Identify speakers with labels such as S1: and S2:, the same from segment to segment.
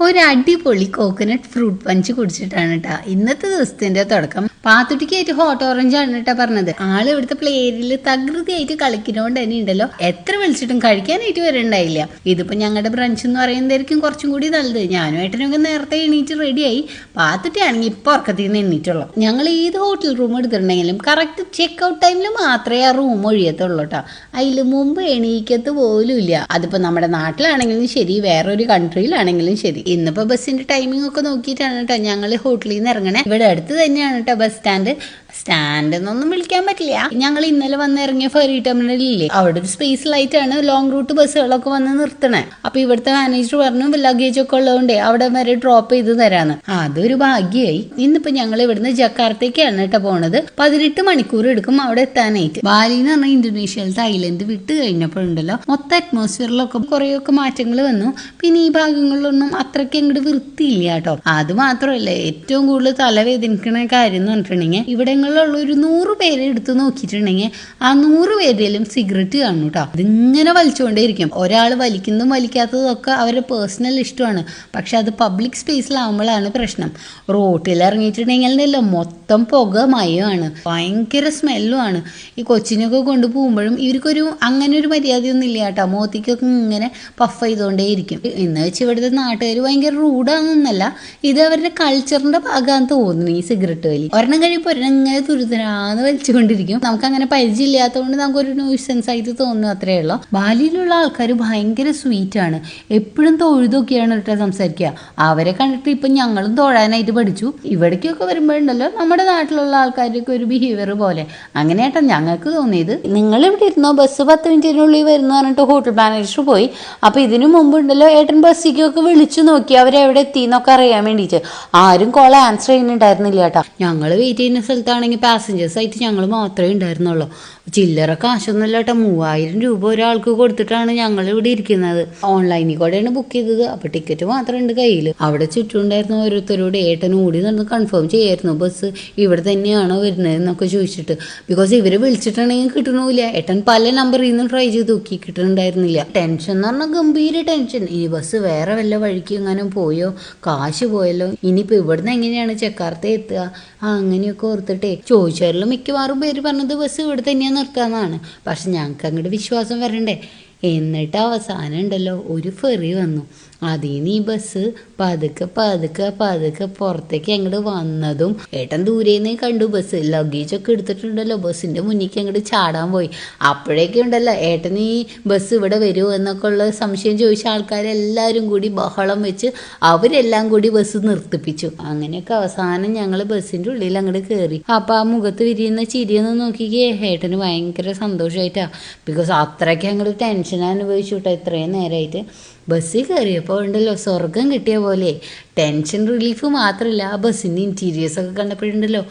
S1: ഒരു അടിപൊളി coconut fruit punch കുടിച്ചിട്ടാണ് കേട്ടോ ഇന്നത്തെ ദിവസത്തിന്റെ തുടക്കം പാത്തുട്ടിക്കായിട്ട് ഹോട്ട് ഓറഞ്ച് ആണ് കേട്ടോ പറഞ്ഞത്. ആൾ ഇവിടുത്തെ പ്ലേരിൽ തകൃതിയായിട്ട് കളിക്കുന്നോണ്ട് തന്നെ ഉണ്ടല്ലോ. എത്ര വിളിച്ചിട്ടും കഴിക്കാനായിട്ട് വരണ്ടായില്ല. ഇതിപ്പോ ഞങ്ങളുടെ ബ്രഞ്ച് എന്ന് പറയുന്നതായിരിക്കും കുറച്ചും കൂടി നല്ലത്. ഞാനും ഏട്ടനൊക്കെ നേരത്തെ എണീറ്റ് റെഡിയായി പാത്തുട്ടിയാണെങ്കിൽ ഇപ്പൊ ഉറക്കത്തിൽ നിന്ന് എണീറ്റുള്ളൂ. ഞങ്ങൾ ഏത് ഹോട്ടൽ റൂം എടുത്തിട്ടുണ്ടെങ്കിലും കറക്റ്റ് ചെക്ക് ഔട്ട് ടൈമിൽ മാത്രമേ ആ റൂം ഒഴിയത്തുള്ളൂ കേട്ടോ അതിൽ മുമ്പ് എണീക്കത്ത് പോലും ഇല്ല അതിപ്പോ നമ്മുടെ നാട്ടിലാണെങ്കിലും ശരി വേറൊരു കൺട്രിയിലാണെങ്കിലും ശരി. ഇന്നിപ്പോ ബസ്സിന്റെ ടൈമിംഗ് ഒക്കെ നോക്കിയിട്ടാണ് കേട്ടോ ഞങ്ങൾ ഹോട്ടലിൽ നിന്ന് ഇറങ്ങണേ. ഇവിടെ അടുത്ത് തന്നെയാണ് കേട്ടോ ബസ് സ്റ്റാൻഡ് സ്റ്റാൻഡ് എന്നൊന്നും വിളിക്കാൻ പറ്റില്ല. ഞങ്ങൾ ഇന്നലെ വന്ന് ഇറങ്ങിയ ഫെറി ടെർമിനലില്ലേ അവിടെ ഒരു സ്പേസ് ലൈറ്റ് ആണ്. ലോങ് റൂട്ട് ബസ്സുകളൊക്കെ വന്ന് നിർത്തണേ. അപ്പൊ ഇവിടുത്തെ മാനേജർ പറഞ്ഞു ലഗേജ് ഒക്കെ ഉള്ളതുകൊണ്ടേ അവിടെ വരെ ഡ്രോപ്പ് ചെയ്ത് തരാന്ന്. അതൊരു ഭാഗ്യമായി ഇന്നിപ്പോ ഞങ്ങൾ ഇവിടുന്ന് ജക്കാർത്തേക്കാണ് കേട്ടോ പോണത്. പതിനെട്ട് മണിക്കൂർ എടുക്കും അവിടെ എത്താനായിട്ട്. ബാലി എന്ന് പറഞ്ഞ ഇന്തോനേഷ്യയിലത്തെ ഐലൻഡ് വിട്ട് കഴിഞ്ഞപ്പോഴുണ്ടല്ലോ മൊത്തം അറ്റ്മോസ്ഫിയറിലൊക്കെ കുറേയൊക്കെ മാറ്റങ്ങൾ വന്നു. പിന്നെ ഈ ഭാഗങ്ങളിലൊന്നും അത്രയ്ക്ക് അങ്ങോട്ട് വൃത്തിയില്ല കേട്ടോ. അത് മാത്രമല്ല ഏറ്റവും കൂടുതൽ തലവേദനിക്കുന്ന കാര്യം എന്ന് പറഞ്ഞിട്ടുണ്ടെങ്കിൽ ഇവിടങ്ങളിലുള്ള ഒരു നൂറ് പേരെ എടുത്ത് നോക്കിയിട്ടുണ്ടെങ്കിൽ ആ നൂറ് പേരിലും സിഗരറ്റ് കാണും കേട്ടോ ഇതിങ്ങനെ വലിച്ചുകൊണ്ടേയിരിക്കും. ഒരാൾ വലിക്കുന്നതും വലിക്കാത്തതും ഒക്കെ അവരുടെ പേഴ്സണൽ ഇഷ്ടമാണ്. പക്ഷെ അത് പബ്ലിക് സ്പേസിലാവുമ്പോഴാണ് പ്രശ്നം. റോട്ടിൽ ഇറങ്ങിയിട്ടുണ്ടെങ്കിൽ മൊത്തം പുക മയമാണ്. ഭയങ്കര സ്മെല്ലുമാണ് ഈ കൊച്ചിനൊക്കെ കൊണ്ട് പോകുമ്പോഴും ഇവർക്കൊരു അങ്ങനെ ഒരു മര്യാദയൊന്നും ഇല്ല കേട്ടോ മോത്തിക്കൊക്കെ ഇങ്ങനെ പഫ് ചെയ്തുകൊണ്ടേയിരിക്കും. എന്ന് വെച്ച് ഇവിടുത്തെ നാട്ടുകാർ ഭയങ്കര റൂഡാണെന്നല്ല ഇത് അവരുടെ കൾച്ചറിന്റെ ഭാഗമാണെന്ന് തോന്നുന്നു ഈ സിഗരറ്റ് വലി. ഒരെണ്ണം കഴിയുമ്പോൾ ഒരെണ്ണം ഇങ്ങനെ തുരുതരാന്ന് വലിച്ചുകൊണ്ടിരിക്കും. നമുക്ക് അങ്ങനെ പരിചയമില്ലാത്തതുകൊണ്ട് നമുക്കൊരു ന്യൂസൻസ് ആയിട്ട് തോന്നുന്നു അത്രേ ഉള്ളൂ. ബാലിയിലുള്ള ആൾക്കാർ ഭയങ്കര സ്വീറ്റ് ആണ്. എപ്പോഴും തൊഴുതൊക്കെയാണ് കേട്ടോ സംസാരിക്കുക. അവരെ കണ്ടിട്ട് ഇപ്പം ഞങ്ങളും തൊഴാനായിട്ട് പഠിച്ചു. ഇവിടേക്കൊക്കെ വരുമ്പോഴുണ്ടല്ലോ നമ്മുടെ നാട്ടിലുള്ള ആൾക്കാരൊക്കെ ഒരു ബിഹേവിയർ പോലെ. അങ്ങനെയാട്ടോ ഞങ്ങൾക്ക് തോന്നിയത്. നിങ്ങൾ ഇവിടെ ഇരുന്നോ? ബസ് പത്ത് മിനിറ്റിനുള്ളിൽ വരുന്നു പറഞ്ഞിട്ട് ഹോട്ടൽ മാനേജർ പോയി. അപ്പൊ ഇതിനു മുമ്പ് ഉണ്ടല്ലോ ഏട്ടൻ ബസ്സിക്കൊക്കെ വിളിച്ചു നോക്കി അവരെവിടെ എത്തി എന്നൊക്കെ അറിയാൻ വേണ്ടിയിട്ട്. ആരും കോൾ ആൻസർ ചെയ്യുന്നുണ്ടായിരുന്നില്ല കേട്ടോ. ഞങ്ങൾ വെയിറ്റ് ചെയ്യുന്ന സ്ഥലത്താണെങ്കിൽ പാസഞ്ചേഴ്സ് ആയിട്ട് ഞങ്ങൾ മാത്രമേ ഉണ്ടായിരുന്നുള്ളൂ. ചില്ലറ കാശൊന്നുമില്ല കേട്ടോ. മൂവായിരം രൂപ ഒരാൾക്ക് കൊടുത്തിട്ടാണ് ഞങ്ങൾ ഇവിടെ ഇരിക്കുന്നത്. ഓൺലൈനിൽ കൂടെയാണ് ബുക്ക് ചെയ്തത്. അപ്പൊ ടിക്കറ്റ് മാത്രം ഉണ്ട് കയ്യിൽ അവിടെ ചുറ്റുണ്ടായിരുന്ന ഓരോരുത്തരോട് ഏട്ടൻ ഓടി നടന്ന് കൺഫേം ചെയ്യായിരുന്നു. ബസ് ഇവിടെ തന്നെയാണോ വരുന്നത് എന്നൊക്കെ ചോദിച്ചിട്ട്. ബിക്കോസ് ഇവരെ വിളിച്ചിട്ടാണെങ്കിൽ കിട്ടണില്ല. ഏട്ടൻ പല നമ്പറിൽ നിന്നും ട്രൈ ചെയ്ത് നോക്കി. കിട്ടുന്നുണ്ടായിരുന്നില്ല ടെൻഷൻ എന്ന് പറഞ്ഞാൽ ഗംഭീര ടെൻഷൻ ഈ ബസ് വേറെ വല്ല വഴിക്ക് എങ്ങാനും പോയോ? കാശ് പോയല്ലോ. ഇനിയിപ്പോ ഇവിടുന്ന് എങ്ങനെയാണ് ചെക്കാർത്തെ എത്തുക? അങ്ങനെയൊക്കെ ഓർത്തിട്ടേ. ചോദിച്ചാലും മിക്കവാറും പേര് പറഞ്ഞത് ബസ് ഇവിടെ തന്നെയാണ് നിർത്താന്നാണ് പക്ഷെ ഞങ്ങൾക്ക് അങ്ങോട്ട് വിശ്വാസം വരണ്ടേ. എന്നിട്ട് അവസാനം ഉണ്ടല്ലോ ഒരു ഫെറി വന്നു. അതിൽ ഈ ബസ് പതുക്കെ പതുക്കെ പതുക്കെ പുറത്തേക്ക് അങ്ങോട്ട് വന്നതും ഏട്ടൻ ദൂരേന്ന് കണ്ടു ബസ് ലഗേജ് ഒക്കെ എടുത്തിട്ടുണ്ടല്ലോ. ബസ്സിന്റെ മുന്നിലേക്ക് അങ്ങോട്ട് ചാടാൻ പോയി. അപ്പോഴേക്കും ഉണ്ടല്ലോ ഏട്ടൻ ഈ ബസ് ഇവിടെ വരുമോ എന്നൊക്കെ ഉള്ള സംശയം ചോദിച്ച ആൾക്കാരെല്ലാവരും കൂടി ബഹളം വെച്ച് അവരെല്ലാം കൂടി ബസ് നിർത്തിപ്പിച്ചു. അങ്ങനെയൊക്കെ അവസാനം ഞങ്ങൾ ബസ്സിന്റെ ഉള്ളിൽ അങ്ങോട്ട് കയറി അപ്പോൾ ആ മുഖത്ത് വിരിയുന്ന ചിരിയൊന്ന് നോക്കിക്കേ. ഏട്ടന് ഭയങ്കര സന്തോഷമായിട്ടാ ബിക്കോസ് അത്രയ്ക്ക് അങ്ങോട്ട് ടെൻഷൻ അനുഭവിച്ചു കേട്ടോ ഇത്രയും നേരമായിട്ട് ബസ്സിൽ കയറിയപ്പോൾ ഉണ്ടല്ലോ സ്വർഗം കിട്ടിയ പോലെ. ടെൻഷൻ റിലീഫ് മാത്രമല്ല ആ ബസ്സിന്റെ ഇന്റീരിയേഴ്സ് ഒക്കെ കണ്ടപ്പോഴുണ്ടല്ലോ.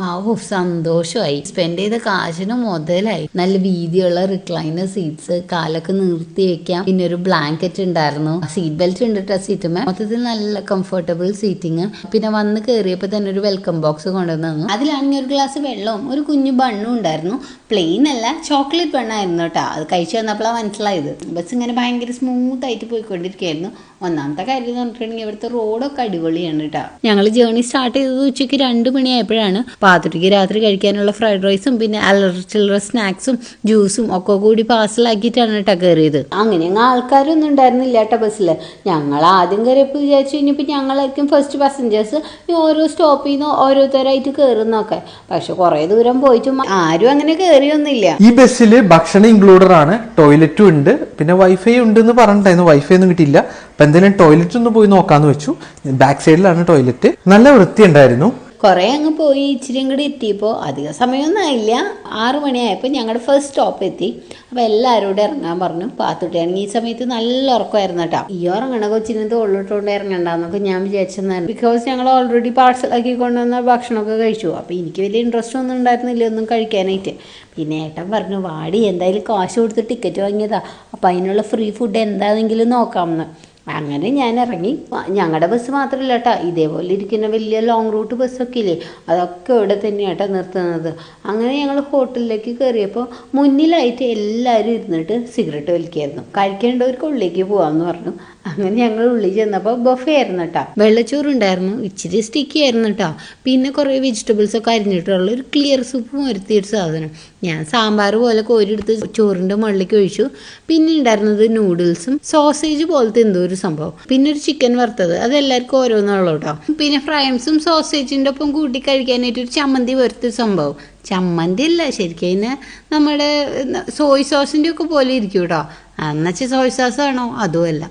S1: ആ ഓ സന്തോഷമായി. സ്പെൻഡ് ചെയ്ത കാശിന് മുതലായി. നല്ല വീതിയുള്ള റിക്ലൈനർ സീറ്റ്സ് കാലൊക്കെ നിർത്തി വെക്കാം. പിന്നെ ഒരു ബ്ലാങ്കറ്റ് ഉണ്ടായിരുന്നു. സീറ്റ് ബെൽറ്റ് ഉണ്ട് സീറ്റ് സീറ്റുമേ മൊത്തത്തിൽ നല്ല കംഫർട്ടബിൾ സീറ്റിങ് പിന്നെ വന്ന് കയറിയപ്പോൾ തന്നെ ഒരു വെൽക്കം ബോക്സ് കൊണ്ടുവന്നു അതിലാണെങ്കിൽ ഒരു ഗ്ലാസ് വെള്ളവും ഒരു കുഞ്ഞു ബണ്ണും ഉണ്ടായിരുന്നു. പ്ലെയിൻ അല്ല ചോക്ലേറ്റ് ബണ്ണായിരുന്നു കേട്ടോ അത് കഴിച്ചു വന്നപ്പോഴാണ് മനസ്സിലായത്. ബസ് ഇങ്ങനെ ഭയങ്കര സ്മൂത്ത് ആയിട്ട് പോയിക്കൊണ്ടിരിക്കുകയായിരുന്നു. ഒന്നാമത്തെ കാര്യം എന്ന് പറഞ്ഞിട്ടുണ്ടെങ്കിൽ ഇവിടുത്തെ റോഡൊക്കെ അടിപൊളിയാണ് കേട്ടോ ഞങ്ങൾ ജേർണി സ്റ്റാർട്ട് ചെയ്തത് ഉച്ചയ്ക്ക് രണ്ട് മണിയായപ്പോഴാണ്. പാത്തുട്ടിക്ക് രാത്രി കഴിക്കാനുള്ള ഫ്രൈഡ് റൈസും പിന്നെ ചില്ലറ സ്നാക്സും ജ്യൂസും ഒക്കെ കൂടി പാഴ്സലാക്കിയിട്ടാണ് കേട്ടോ കയറിയത് അങ്ങനെ ഞങ്ങൾ ആൾക്കാരൊന്നും ഉണ്ടായിരുന്നില്ല കേട്ടോ ബസ്സിൽ ഞങ്ങൾ ആദ്യം കയറിയപ്പോൾ വിചാരിച്ചു കഴിഞ്ഞപ്പോൾ ഞങ്ങളായിരിക്കും ഫസ്റ്റ് പാസഞ്ചേഴ്സ് ഓരോ സ്റ്റോപ്പിൽ നിന്ന് ഓരോരുത്തരായിട്ട് കയറുന്നൊക്കെ പക്ഷെ കുറേ ദൂരം പോയിട്ട് ആരും അങ്ങനെ കയറിയൊന്നുമില്ല
S2: ഈ ബസ്സിൽ ഭക്ഷണം ഇൻക്ലൂഡഡ് ആണ് ടോയ്ലറ്റും ഉണ്ട് പിന്നെ വൈഫൈ ഉണ്ട് എന്ന് പറഞ്ഞിട്ടായിരുന്നു വൈഫൈ ഒന്നും കിട്ടിയില്ല. എന്തായാലും ടോയ്ലറ്റ് ഒന്ന് പോയി നോക്കാന്ന് വെച്ചു. ബാക്ക് സൈഡിലാണ് ടോയ്ലറ്റ് നല്ല വൃത്തി ഉണ്ടായിരുന്നു
S1: കുറേ അങ്ങ് പോയി ഇച്ചിരി കൂടി എത്തിയപ്പോൾ അധിക സമയമൊന്നും ആയില്ല. ആറ് മണിയായപ്പോൾ ഞങ്ങളുടെ ഫസ്റ്റ് സ്റ്റോപ്പ് എത്തി. അപ്പോൾ എല്ലാവരോടും ഇറങ്ങാൻ പറഞ്ഞു. പാത്തുട്ടിയാണെങ്കിൽ ഈ സമയത്ത് നല്ല ഉറക്കമായിരുന്നു കേട്ടോ. ഈ ഉറങ്ങണ കൊച്ചിനെ തോളിട്ടുകൊണ്ട് ഇറങ്ങണ്ടെന്നൊക്കെ ഞാൻ വിചാരിച്ചെന്നായിരുന്നു. ബിക്കോസ് ഞങ്ങൾ ഓൾറെഡി പാഴ്സലാക്കി കൊണ്ടുവന്ന ഭക്ഷണമൊക്കെ കഴിച്ചു. അപ്പോൾ എനിക്ക് വലിയ ഇൻട്രസ്റ്റ് ഒന്നും ഉണ്ടായിരുന്നില്ല ഒന്നും കഴിക്കാനായിട്ട്. പിന്നെ ഏട്ടൻ പറഞ്ഞു വാടി എന്തായാലും കാശ് കൊടുത്ത് ടിക്കറ്റ് വാങ്ങിയതാ. അപ്പോൾ അതിനുള്ള ഫ്രീ ഫുഡ് എന്താണെങ്കിലും നോക്കാമെന്ന്. അങ്ങനെ ഞാൻ ഇറങ്ങി ഞങ്ങളുടെ ബസ് മാത്രമല്ല കേട്ടോ ഇതേപോലെ ഇരിക്കുന്ന വലിയ ലോങ് റൂട്ട് ബസ്സൊക്കെ ഇല്ലേ? അതൊക്കെ ഇവിടെ തന്നെയാട്ടോ നിർത്തുന്നത്. അങ്ങനെ ഞങ്ങൾ ഹോട്ടലിലേക്ക് കയറിയപ്പോൾ മുന്നിലായിട്ട് എല്ലാവരും ഇരുന്നിട്ട് സിഗരറ്റ് വലിക്കായിരുന്നു. കഴിക്കേണ്ടവർക്ക് ഉള്ളിലേക്ക് പോകാമെന്ന് പറഞ്ഞു. അങ്ങനെ ഞങ്ങൾ ഉള്ളിൽ ചെന്നപ്പോൾ ബൊഫേ ആയിരുന്നു കേട്ടോ വെള്ളച്ചോറുണ്ടായിരുന്നു. ഇച്ചിരി സ്റ്റിക്കി ആയിരുന്നു കേട്ടോ പിന്നെ കുറേ വെജിറ്റബിൾസ് ഒക്കെ അരിഞ്ഞിട്ടുള്ള ഒരു ക്ലിയർ സൂപ്പ് വരുത്തിയൊരു സാധനം. ഞാൻ സാമ്പാർ പോലെ കോരി എടുത്ത് ചോറിന്റെ മുകളിലേക്ക് ഒഴിച്ചു. പിന്നെ ഉണ്ടായിരുന്നത് നൂഡിൽസും സോസേജ് പോലത്തെ എന്തോ ഒരു സംഭവം. പിന്നെ ഒരു ചിക്കൻ വറുത്തത്. അത് എല്ലാവർക്കും ഓരോന്നുള്ളൂ കേട്ടോ പിന്നെ ഫ്രൈംസും സോസേജിന്റെ ഒപ്പം കൂട്ടി കഴിക്കാനായിട്ട് ഒരു ചമ്മന്തി വറുത്തൊരു സംഭവം. ചമ്മന്തി അല്ല ശരിക്കും നമ്മുടെ സോയ് സോസിന്റെ ഒക്കെ പോലെ ഇരിക്കും കേട്ടോ എന്നുവെച്ചാൽ സോയ് സോസ് ആണോ? അതുമല്ല.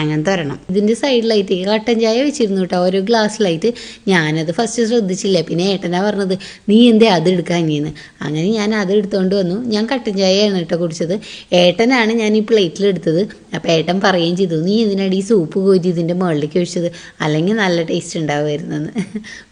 S1: അങ്ങനത്തെ ഒരെണ്ണം. ഇതിന്റെ സൈഡിലായിട്ട് കട്ടൻ ചായ വെച്ചിരുന്നു കേട്ടോ. ഓരോ ഗ്ലാസ്സിലായിട്ട് ഞാനത് ഫസ്റ്റ് ശ്രദ്ധിച്ചില്ല? പിന്നെ ഏട്ടനാ പറഞ്ഞത് നീ എന്തേ അത് എടുക്കാഞ്ഞെന്ന്? അങ്ങനെ ഞാൻ അത് എടുത്തുകൊണ്ട് വന്നു. ഞാൻ കട്ടൻ ചായയാണ് കേട്ടോ കുടിച്ചത്. ഏട്ടനാണ് ഞാൻ ഈ പ്ലേറ്റിൽ എടുത്തത്. അപ്പോൾ ഏട്ടൻ പറയുകയും ചെയ്തു നീ എന്തിനാണ് ഈ സൂപ്പ് കോരി ഇതിന്റെ മുകളിലേക്ക് ഒഴിച്ചത്? അല്ലെങ്കിൽ നല്ല ടേസ്റ്റ് ഉണ്ടാവുമായിരുന്നെന്ന്.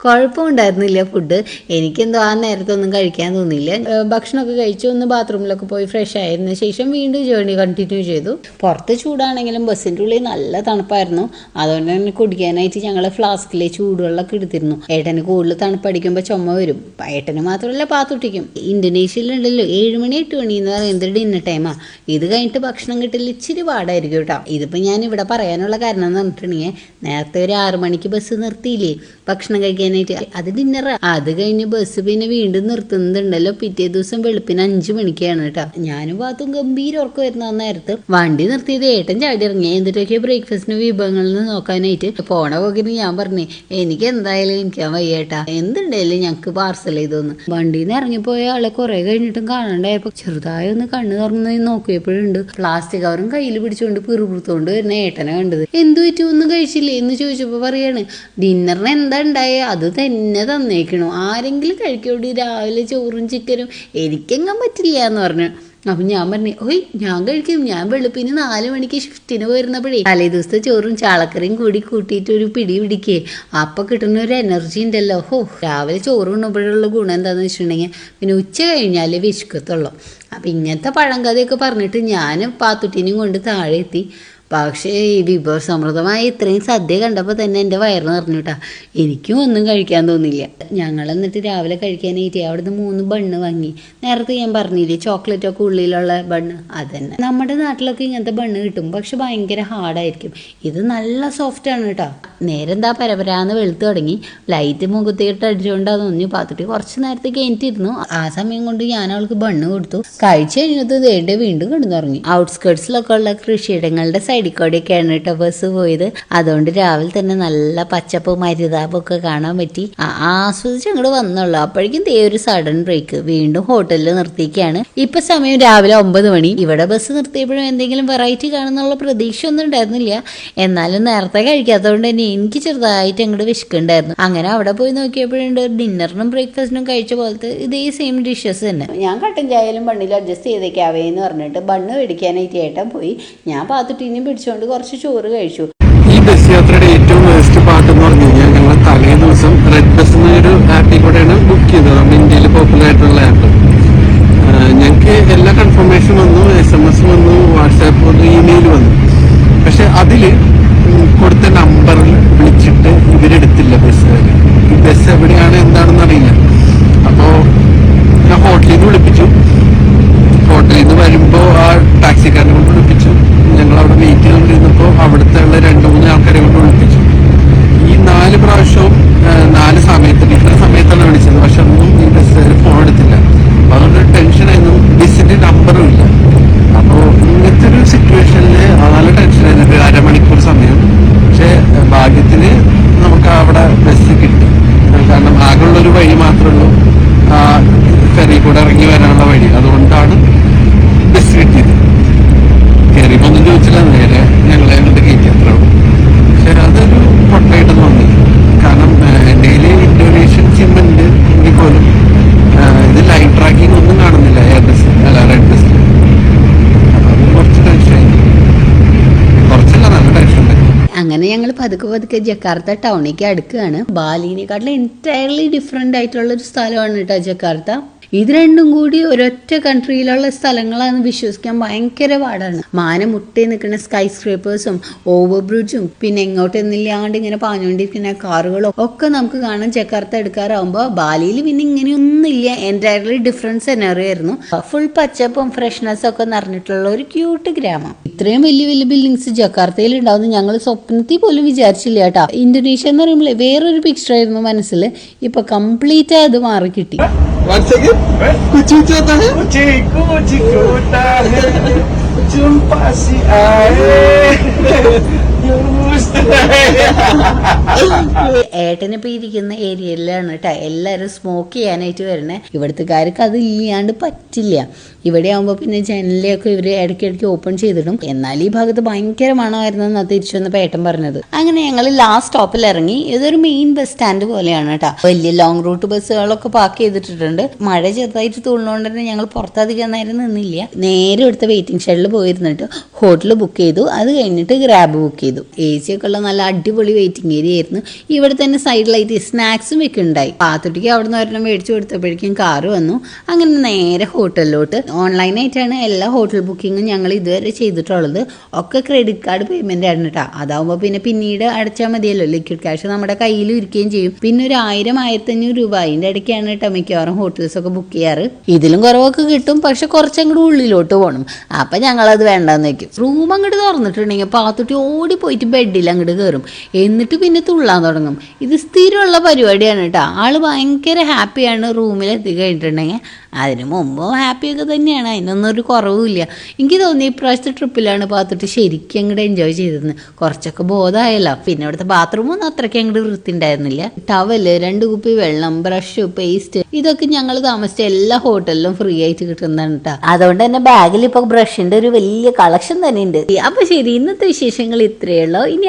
S1: കുഴപ്പമുണ്ടായിരുന്നില്ല ഫുഡ് എനിക്കെന്തോ ആ നേരത്തൊന്നും കഴിക്കാൻ തോന്നിയില്ല. ഭക്ഷണമൊക്കെ കഴിച്ചു ഒന്ന് ബാത്റൂമിലൊക്കെ പോയി ഫ്രഷ് ആയതിനു ശേഷം വീണ്ടും ജേർണി കണ്ടിന്യൂ ചെയ്തു. പുറത്ത് ചൂടാണെങ്കിലും ബസ്സിന്റെ ഉള്ളിൽ നല്ല തണുപ്പായിരുന്നു. അതുകൊണ്ട് തന്നെ കുടിക്കാനായിട്ട് ഞങ്ങൾ ഫ്ലാസ്കിലെ ചൂടുവെള്ളമൊക്കെ എടുത്തിരുന്നു. ഏട്ടന് കൂടുതൽ തണുപ്പടിക്കുമ്പോൾ ചുമ വരും. ഏട്ടന് മാത്രമല്ല പാത്തുട്ടിക്കും ഇന്തോനേഷ്യയിലുണ്ടല്ലോ ഏഴ് മണി എട്ട് മണി എന്ന് പറയുന്നത് ഡിന്നർ ടൈമാ ഇത് കഴിഞ്ഞിട്ട് ഭക്ഷണം കിട്ടില്ല ഇച്ചിരി പാടായിരിക്കും കേട്ടോ. ഇതിപ്പോൾ ഞാൻ ഇവിടെ പറയാനുള്ള കാരണം എന്ന് പറഞ്ഞിട്ടുണ്ടെങ്കിൽ നേരത്തെ ഒരു ആറ് മണിക്ക് ബസ് നിർത്തിയില്ലേ? ഭക്ഷണം കഴിക്കാനായിട്ട്. അത് ഡിന്നർ അത് കഴിഞ്ഞ് ബസ് പിന്നെ വീണ്ടും നിർത്തുന്നുണ്ടല്ലോ. പിറ്റേ ദിവസം വെളുപ്പിന് അഞ്ച് മണിക്കാണ് കേട്ടോ. ഞാനും ഭാഗത്തും ഗംഭീര ഉറക്കം വരുന്ന നേരത്ത് വണ്ടി നിർത്തിയത് ഏട്ടൻ ചാടി ഇറങ്ങി. എന്നിട്ടൊക്കെ ബ്രേക്ക്ഫാസ്റ്റിന് വിഭവങ്ങളിൽ നിന്ന് നോക്കാനായിട്ട് പോണ പോക്കിന് ഞാൻ പറഞ്ഞു. എനിക്ക് എന്തായാലും എനിക്ക് വയ്യേട്ടാ. എന്തുണ്ടായാലും ഞങ്ങൾക്ക് പാർസൽ ചെയ്തോന്ന്. വണ്ടിയിൽ നിന്ന് ഇറങ്ങിപ്പോയ ആളെ കുറെ കഴിഞ്ഞിട്ടും കാണണ്ടായപ്പോ ചെറുതായി ഒന്ന് കണ്ണ് തുറന്ന് നോക്കിയപ്പോഴുണ്ട്. പ്ലാസ്റ്റിക് കവറും കയ്യിൽ പിടിച്ചുകൊണ്ട് പിറുപിറുത്തോണ്ട് വരുന്ന ഏട്ടനെ കണ്ടത്. എന്തു പറ്റി? ഒന്നും കഴിച്ചില്ലേ? എന്ന് ചോദിച്ചപ്പോ പറയാണ്. ഡിന്നറിന് എന്താ ഉണ്ടായേ? അത് തന്നെ തന്നേക്കണു. ആരെങ്കിലും കഴിക്കോടി? രാവിലെ ചോറും ചിക്കനും. എനിക്കെങ്ങാൻ പറ്റില്ല എന്ന് പറഞ്ഞു. അപ്പം ഞാൻ പറഞ്ഞു ഓയ് ഞാൻ കഴിക്കും. ഞാൻ വെളുപ്പിന് നാല് മണിക്ക് ഷിഫ്റ്റിന് പോയിരുന്നപ്പോഴേ തലേ ദിവസത്തെ ചോറും ചാളക്കറിയും കൂടി കൂട്ടിയിട്ട് ഒരു പിടി പിടിക്കേ. അപ്പം കിട്ടുന്ന ഒരു എനർജി ഉണ്ടല്ലോ. ഹോ രാവിലെ ചോറ് ഉണ്ണുമ്പോഴുള്ള ഗുണം എന്താണെന്ന് വെച്ചിട്ടുണ്ടെങ്കിൽ പിന്നെ ഉച്ച കഴിഞ്ഞാലേ വിശക്കത്തുള്ളൂ. അപ്പം ഇങ്ങനത്തെ പഴങ്കഥയൊക്കെ പറഞ്ഞിട്ട് ഞാൻ പാത്തുട്ടിനെയും കൊണ്ട് താഴെ എത്തി. പക്ഷേ ഈ വിഭവസമൃദ്ധമായ ഇത്രയും സദ്യ കണ്ടപ്പോൾ തന്നെ എന്റെ വയറ് നിറഞ്ഞു കേട്ടാ എനിക്കും ഒന്നും കഴിക്കാൻ തോന്നില്ല ഞങ്ങൾ എന്നിട്ട് രാവിലെ കഴിക്കാനായിട്ട് അവിടുന്ന് മൂന്ന് ബണ്ണ് വാങ്ങി. നേരത്തെ ഞാൻ പറഞ്ഞില്ലേ ചോക്ലേറ്റ് ഒക്കെ ഉള്ളിലുള്ള ബണ്ണ്. അതന്നെ. നമ്മുടെ നാട്ടിലൊക്കെ ഇങ്ങനത്തെ ബണ്ണ് കിട്ടും. പക്ഷെ ഭയങ്കര ഹാർഡായിരിക്കും ഇത് നല്ല സോഫ്റ്റ് ആണ് കേട്ടോ നേരെ എന്താ പരപരാന്ന് വെളുത്ത് തുടങ്ങി. ലൈറ്റ് മുഖത്തേട്ട് അടിച്ചുകൊണ്ട് ഒന്നി പാത്തിട്ട് കുറച്ച് നേരത്തേക്ക് എനിക്കിരുന്നു ആ സമയം കൊണ്ട് ഞാൻ അവൾക്ക് ബണ്ണ് കൊടുത്തു. കഴിച്ചു കഴിഞ്ഞത് നേരിട്ട് വീണ്ടും കിടന്നുറങ്ങി. ഔട്ട്സ്കേർട്സിലൊക്കെ ഉള്ള കൃഷിയിടങ്ങളുടെ സൈഡിൽ കൂടെയൊക്കെയാണ് കേട്ടോ ബസ് പോയത്. അതുകൊണ്ട് രാവിലെ തന്നെ നല്ല പച്ചപ്പും മരുതാപ്പൊക്കെ കാണാൻ പറ്റി. ആസ്വദിച്ച് അങ്ങോട്ട് വന്നുള്ളൂ. അപ്പോഴേക്കും ദേ ഒരു സഡൻ ബ്രേക്ക് വീണ്ടും ഹോട്ടലിൽ നിർത്തിയിരിക്കുകയാണ്. ഇപ്പൊ സമയം രാവിലെ ഒമ്പത് മണി. ഇവിടെ ബസ് നിർത്തിയപ്പോഴും എന്തെങ്കിലും വെറൈറ്റി കാണുന്നുള്ള പ്രതീക്ഷ ഒന്നും ഉണ്ടായിരുന്നില്ല. എന്നാലും നേരത്തെ കഴിക്കാത്തതുകൊണ്ട് തന്നെ എനിക്ക് ചെറുതായിട്ട് അങ്ങോട്ട് വിശക്കുണ്ടായിരുന്നു അങ്ങനെ അവിടെ പോയി നോക്കിയപ്പോഴുണ്ട് ഡിന്നറിനും ബ്രേക്ക്ഫാസ്റ്റിനും കഴിച്ച പോലത്തെ ഇതേ സെയിം ഡിഷസ് തന്നെ. ഞാൻ കട്ടൻ ചായയിലും ബണ്ണിൽ അഡ്ജസ്റ്റ് ചെയ്തേക്കാവേ എന്ന് പറഞ്ഞിട്ട് ബണ്ണ് മേടിക്കാനായിട്ട് ഏട്ടൻ പോയി. ഞാൻ പാത്തുട്ടീനും പിടിച്ചുകൊണ്ട് കുറച്ച് ചോറ് കഴിച്ചു.
S2: ഈ ബസ് യാത്രയുടെ ഏറ്റവും വേസ്റ്റ് പാർട്ട് എന്ന് പറഞ്ഞു കഴിഞ്ഞാൽ ഞങ്ങൾ തലേ ദിവസം റെഡ് ബസ് എന്നൊരു ആപ്പിൽ കൂടെയാണ് ബുക്ക് ചെയ്തത്. നമ്മുടെ ഇന്ത്യയിൽ പോപ്പുലർ ആയിട്ടുള്ള ആപ്പ് ഞങ്ങൾക്ക് എല്ലാ കൺഫർമേഷൻ വന്നു എസ് എം എസ് വന്നു വാട്സാപ്പ് വന്നു ഇമെയിൽ വന്നു പക്ഷെ അതിൽ കൊടുത്ത നമ്പറിൽ വിളിച്ചിട്ട് ഇവരെടുത്തില്ല ബസ്സുകാർ ഈ ബസ് എവിടെയാണ് എന്താണെന്ന് അറിയില്ല അപ്പോൾ ഞാൻ ഹോട്ടലിൽ നിന്ന് വിളിപ്പിച്ചു ഹോട്ടലിൽ നിന്ന് വരുമ്പോൾ ആ ടാക്സിക്കാരനെ കൊണ്ട് വിളിപ്പിച്ചു ഞങ്ങൾ അവിടെ വെയിറ്റ് ചെയ്തുകൊണ്ടിരുന്നപ്പോൾ അവിടുത്തെ ഉള്ള രണ്ട് മൂന്ന് ആൾക്കാരെ കൊണ്ട് വിളിപ്പിച്ചു ഈ നാല് പ്രാവശ്യവും ആ, നാല് സമയത്ത് ഡിഫറെന്റ് സമയത്താണ് വിളിച്ചത് പക്ഷെ ഒന്നും ഈ ബസ്സുകാർ ഫോൺ എടുത്തില്ല അപ്പൊ അതുകൊണ്ട് ടെൻഷനായിരുന്നു ബസ്സിന്റെ നമ്പറും ഇല്ല അപ്പോൾ ഇങ്ങനത്തെ ഒരു സിറ്റുവേഷനിൽ നല്ല ടെൻഷനായിരുന്നു ഒരു അരമണിക്കൂർ സമയം പക്ഷെ ഭാഗ്യത്തിന് നമുക്ക് അവിടെ ബസ് കിട്ടി കാരണം ആകെയുള്ള ഒരു വഴി മാത്രമേ ഉള്ളൂ ആ ഫെറി കൂടെ ഇറങ്ങി വരാനുള്ള വഴി അതുകൊണ്ടാണ് ബസ് കിട്ടിയത് കയറിയപ്പോ ഒന്നും ചോദിച്ചില്ല നേരെ ഞങ്ങളെ അങ്ങോട്ട് കയറ്റി അത്രേ ഉള്ളൂ പക്ഷെ അതൊരു പൊട്ടായിട്ട് തോന്നി കാരണം എന്റെ ഇൻഡോനേഷ്യൻ സിം ഉണ്ട് എങ്കിൽ പോലും ആ, ഇത് ലൈവ് ട്രാക്കിംഗ് ഒന്നും കാണുന്നില്ല എയർ ബസ് അല്ല റെഡ് ബസ്സിൽ അപ്പൊ അത് കുറച്ച് ടെൻഷനായി കുറച്ചല്ല നല്ല ടെൻഷൻ ഉണ്ടായി
S1: അങ്ങനെ ഞങ്ങൾ പതുക്കെ ജക്കാർത്ത ടൗണിലേക്ക് അടുക്കുകയാണ്. ബാലിനെക്കാട്ടിലും എന്റയർലി ഡിഫറെന്റ് ആയിട്ടുള്ള ഒരു സ്ഥലമാണ് കേട്ടോ ജക്കാർത്ത. ഇത് രണ്ടും കൂടി ഒരൊറ്റ കൺട്രിയിലുള്ള സ്ഥലങ്ങളാണെന്ന് വിശ്വസിക്കാൻ ഭയങ്കര പാടാണ്. മാന മുട്ടി നിൽക്കുന്ന സ്കൈ സ്ക്രേപ്പേഴ്സും ഓവർ ബ്രിഡ്ജും പിന്നെ എങ്ങോട്ട് എന്നില്ലാണ്ട് ഇങ്ങനെ പാഞ്ഞുകൊണ്ടിരിക്കുന്ന കാറുകളും ഒക്കെ നമുക്ക് കാണാൻ ജക്കാർത്ത എടുക്കാറാവുമ്പോൾ ബാലിയിൽ പിന്നെ ഇങ്ങനെയൊന്നുമില്ല. എന്റയർലി ഡിഫറൻസ് എന്നറിയായിരുന്നു ഫുൾ പച്ചപ്പും ഫ്രഷ്നെസ്സും ഒക്കെ നിറഞ്ഞിട്ടുള്ള ഒരു ക്യൂട്ട് ഗ്രാമം. ഇത്രയും വലിയ വലിയ ബിൽഡിങ്സ് ജക്കാർത്തയിൽ ഉണ്ടാവും ഞങ്ങൾ സ്വപ്നത്തിൽ പോലും വിചാരിച്ചില്ല കേട്ടോ. ഇന്തോനേഷ്യ എന്ന് പറയുമ്പോൾ വേറൊരു പിക്ചർ ആയിരുന്നു മനസ്സിൽ ഇപ്പൊ കംപ്ലീറ്റ് അത് മാറി കിട്ടി
S2: One second.
S1: ഏട്ടനിപ്പോ ഇരിക്കുന്ന ഏരിയയിലാണ് കേട്ടോ എല്ലാരും സ്മോക്ക് ചെയ്യാനായിട്ട് വരണേ. ഇവിടുത്തെക്കാർക്ക് അത് ഇല്ലാണ്ട് പറ്റില്ല. ഇവിടെ ആവുമ്പോ പിന്നെ ജനലൊക്കെ ഇവർ ഇടയ്ക്കിടയ്ക്ക് ഓപ്പൺ ചെയ്തിടും. എന്നാൽ ഈ ഭാഗത്ത് ഭയങ്കര മണമായിരുന്നെന്നാ തിരിച്ചു വന്നപ്പോ ഏട്ടൻ പറഞ്ഞത്. അങ്ങനെ ഞങ്ങൾ ലാസ്റ്റ് സ്റ്റോപ്പിൽ ഇറങ്ങി. ഇതൊരു മെയിൻ ബസ് സ്റ്റാൻഡ് പോലെയാണ് കേട്ടോ വലിയ ലോങ് റൂട്ട് ബസ്സുകളൊക്കെ പാർക്ക് ചെയ്തിട്ടുണ്ട് മഴ ചെറുതായിട്ട് തൂണുകൊണ്ട് തന്നെ ഞങ്ങൾ പുറത്തധികം നേരം നിന്നില്ല. നേരെ എടുത്ത വെയിറ്റിംഗ് ഷെഡിൽ പോയിരുന്നിട്ട് ഹോട്ടൽ ബുക്ക് ചെയ്തു. അത് കഴിഞ്ഞിട്ട് ഗ്രാബ് ബുക്ക് ചെയ്തു. എ സിയൊക്കെ ഉള്ള നല്ല അടിപൊളി വെയിറ്റിംഗ് ഏരിയ ആയിരുന്നു. ഇവിടെ തന്നെ സൈഡിലായിട്ട് സ്നാക്സും ഒക്കെ ഉണ്ടായി. പാത്തുട്ടിക്ക് അവിടെ നിന്ന് ഒരെണ്ണം മേടിച്ചു കൊടുത്തപ്പോഴേക്കും കാറ് വന്നു. അങ്ങനെ നേരെ ഹോട്ടലിലോട്ട് ഓൺലൈനായിട്ടാണ് എല്ലാ ഹോട്ടൽ ബുക്കിങ്ങും ഞങ്ങൾ ഇതുവരെ ചെയ്തിട്ടുള്ളത്. ഒക്കെ ക്രെഡിറ്റ് കാർഡ് പേയ്മെന്റ് ആണ് കേട്ടോ അതാവുമ്പോൾ പിന്നെ പിന്നീട് അടച്ചാൽ മതിയല്ലോ. ലിക്വിഡ് ക്യാഷ് നമ്മുടെ കയ്യിൽ ഇരിക്കുകയും ചെയ്യും. പിന്നെ ഒരു ആയിരം ആയിരത്തഞ്ഞൂറ് രൂപ അതിന്റെ ഇടയ്ക്കാണ് കേട്ടോ മിക്കവാറും ഹോട്ടൽസ് ഒക്കെ ബുക്ക് ചെയ്യാറ്. ഇതിലും കുറവൊക്കെ കിട്ടും. പക്ഷെ കുറച്ചങ്ങോട്ട് ഉള്ളിലോട്ട് പോകണം അപ്പം ഞങ്ങളത് വേണ്ടെന്ന് വെക്കും. റൂം അങ്ങോട്ട് തുറന്നിട്ടുണ്ടെങ്കിൽ പാത്തുട്ടി ഓടി പോയിട്ട് ബെഡിൽ അങ്ങോട്ട് കയറും എന്നിട്ട് പിന്നെ തുള്ളാൻ തുടങ്ങും. ഇത് സ്ഥിരമുള്ള പരിപാടിയാണ് കേട്ടോ. ആൾ ഭയങ്കര ഹാപ്പിയാണ് റൂമിൽ കഴിഞ്ഞിട്ടുണ്ടെങ്കിൽ അതിന് മുമ്പും ഹാപ്പിയൊക്കെ തന്നെയാണ്. അതിനൊന്നും ഒരു കുറവുമില്ല എനിക്ക് തോന്നി ഇപ്രാവശ്യത്തെ ട്രിപ്പിലാണ് പാത്തിട്ട് ശരിക്കും അങ്ങോട്ട് എൻജോയ് ചെയ്തിരുന്നത് കുറച്ചൊക്കെ ബോധമായല്ലോ. പിന്നെ ഇവിടുത്തെ ബാത്റൂമൊന്നും അത്രയ്ക്ക് അങ്ങോട്ട് വൃത്തി ഉണ്ടായിരുന്നില്ല ടവൽ രണ്ട് കുപ്പി വെള്ളം ബ്രഷ് പേസ്റ്റ് ഇതൊക്കെ ഞങ്ങൾ താമസിച്ച എല്ലാ ഹോട്ടലിലും ഫ്രീ ആയിട്ട് കിട്ടുന്നതാണ് കേട്ടോ. അതുകൊണ്ട് തന്നെ ബാഗിൽ ഇപ്പൊ ബ്രഷിന്റെ ഒരു വലിയ കളക്ഷൻ തന്നെ ഉണ്ട് അപ്പൊ ശരി ഇന്നത്തെ വിശേഷങ്ങൾ ഇത്രയേ ഉള്ളൂ. ഇനി